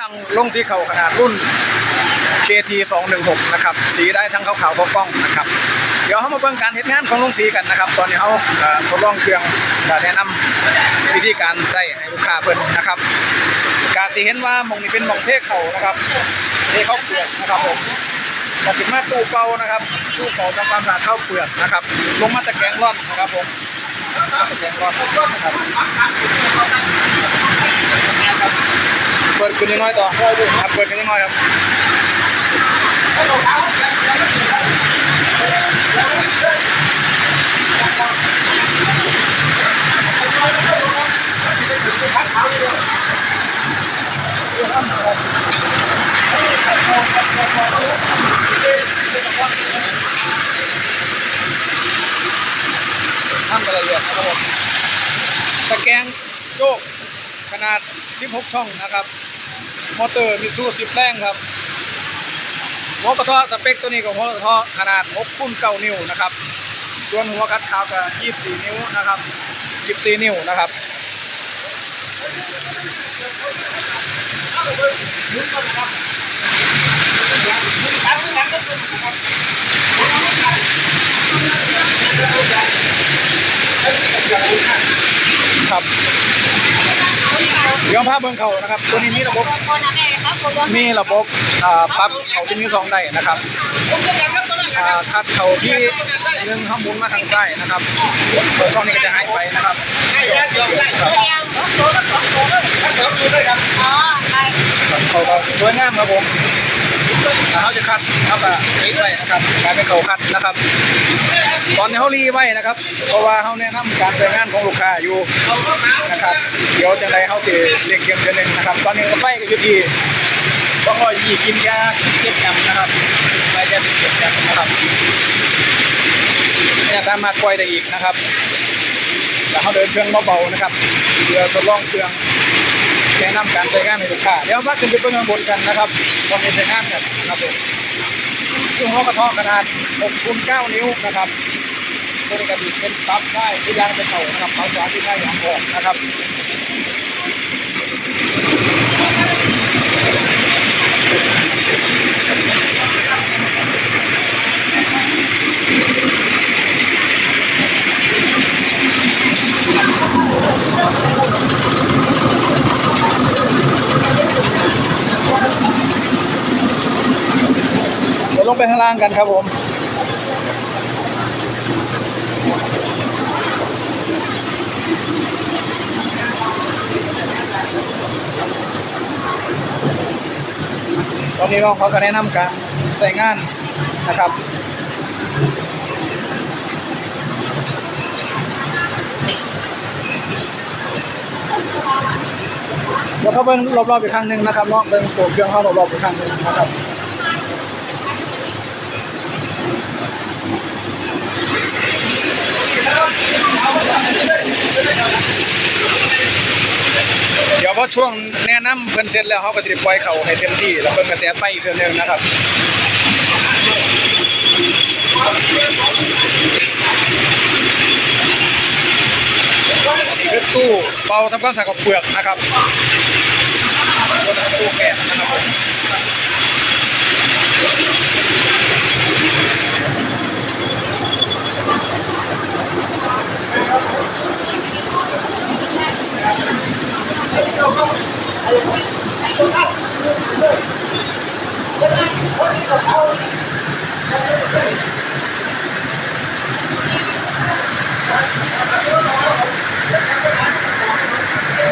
ดังลงสีเขาขนาดรุ่น KT 216นะครับ สีได้ทั้งขาวๆพอกล้องนะครับ เดี๋ยวเขามาเบิ่งการเฮ็ดงานของลงสีกันนะครับ ตอนนี้เขาทดลองเครื่องแนะนำวิธีการใส่ให้ลูกค้าเพิ่นนะครับการสิเห็นว่ามองนี้เป็นมองเทเขานะครับเทเข้าเปลือกนะครับผมจะถึงมาตู้เป่านะครับตู้เป่าทำความสะอาดเข้าเปลือกนะครับ ลงมาตะแกรงร่อนนะครับผมตะแกรงร่อนนะครับ ปิดขึ้นนิดหน้อยต่อครับเปิดขึ้นนิดหน้อยครับทำกันละเอียดนะครับผมตะแกรงโยกขนาด 16 ช่องนะครับ มอเตอร์มิซู10แรงครับหัวกระเทาะสเปคตัวนี้ของหัวกระเทาะขนาด6คูณ9นิ้วนะครับ ส่วนหัวกัดขาวก็24 นิ้วนะครับ24นิ้วนะครับครับ เดี๋ยวภาพเบื้องเขานะครับ ตัวนี้มีระบบมีระบบปรับเขาที่มีสองได้นะครับอ่าถ้าเขาที่หนึ่งข้างบนมาทางใต้นะครับตัวช่องนี้ก็จะหายไปนะครับเขาสวยงามครับผม เขาจะคัดครับอ่ไว้นะครับกลายเป็นเขาคัดนะครับ ตอนนี้เขารีไว้นะครับ เพราะว่าเขาแนะนำการใช้งานของลูกค้าอยู่นะครับ เดี๋ยวจังไรเขาจะเรียกเกียมเดือนหนึ่งนะครับ ตอนนี้ก็ไฟก็อยู่ที่ก็คอยยีกินยาเจ็บจำนะครับไปจะเจ็บจำนะครับเนี่ยสามมารถปล่อยได้อีกนะครับแล้วเขาเดินเครื่องเบาๆนะครับเพื่อทดลองเครื่อง แนะนำการใช้งานให้ลูกค้าเดี๋ยวมาขึ้นไปเบื้องบนกันนะครับตอนนี้ใช้งานกันนะครับผมเครื่องห้องกระทาะขนาด6คูณ9นิ้วนะครับตัวนี้กระดิ่งเป็นปั๊บได้ที่ยางเป็นเข่านะครับเขาสาที่ได้อย่างออกนะครับ งไปข้างล่างกันครับผมตอนนี้น้องเขาก็แนะนำการใส่งานนะครับเดี๋ยวเขาเบิ่งรอบๆอีกครั้งหนึ่งนะครับเนาะเบิ่งตัวเครื่องเขารอบๆอีกครั้งหนึ่งนะครับ เดี๋ยวพอช่วงแนะนำเพิ่นเสร็จแล้วเขาก็จะปล่อยเขาให้เต็มที่ แล้วเพิ่นกระแสไฟอีกเทื่อนึงนะครับคือตู้เป่าทำความสะอาดกับเปลือกนะครับตู้แก๊สนะครับ supposed